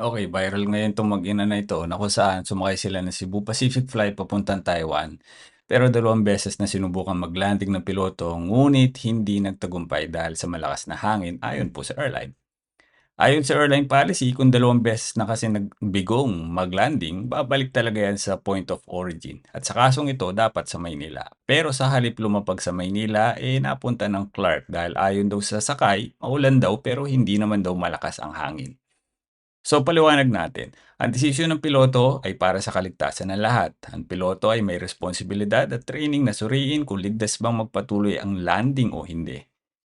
Okey, viral ngayon 'tong mag-ina na ito na kung saan sumakay sila ng Cebu Pacific flight papuntang Taiwan. Pero dalawang beses na sinubukang mag-landing ng piloto ngunit hindi nagtagumpay dahil sa malakas na hangin ayon po sa airline. Ayon sa airline policy, kung dalawang beses na kasi nagbigong mag-landing, babalik talaga yan sa point of origin. At sa kasong ito, dapat sa Maynila. Pero sa halip lumapag sa Maynila, eh napunta ng Clark dahil ayon daw sa sakay, maulan daw pero hindi naman daw malakas ang hangin. So paliwanag natin, ang desisyon ng piloto ay para sa kaligtasan ng lahat. Ang piloto ay may responsibilidad at training na suriin kung ligtas bang magpatuloy ang landing o hindi.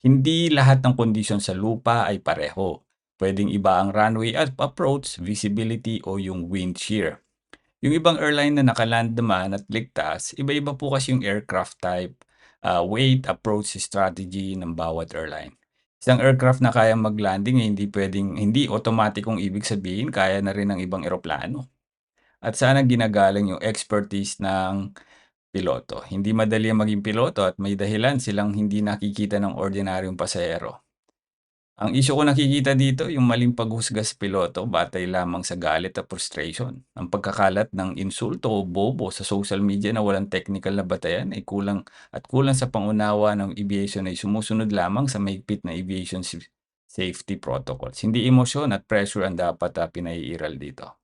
Hindi lahat ng kondisyon sa lupa ay pareho. Pwedeng iba ang runway at approach, visibility o yung wind shear. Yung ibang airline na nakaland naman at ligtas, iba-iba po kasi yung aircraft type, uh, weight, approach, strategy ng bawat airline. Isang aircraft na kayang mag-landing, eh, hindi pwedeng, hindi automatikong ibig sabihin kaya na rin ng ibang eroplano. At sana ginagalang yung expertise ng piloto. Hindi madali ang maging piloto at may dahilan silang hindi nakikita ng ordinaryong pasahero. Ang issue ko nakikita dito, yung maling paghusga sa piloto batay lamang sa galit at frustration. Ang pagkakalat ng insulto o bobo sa social media na walang technical na batayan ay kulang at kulang sa pangunawa ng aviation ay sumusunod lamang sa mahigpit na aviation safety protocols. Hindi emosyon at pressure ang dapat uh, pinaiiral dito.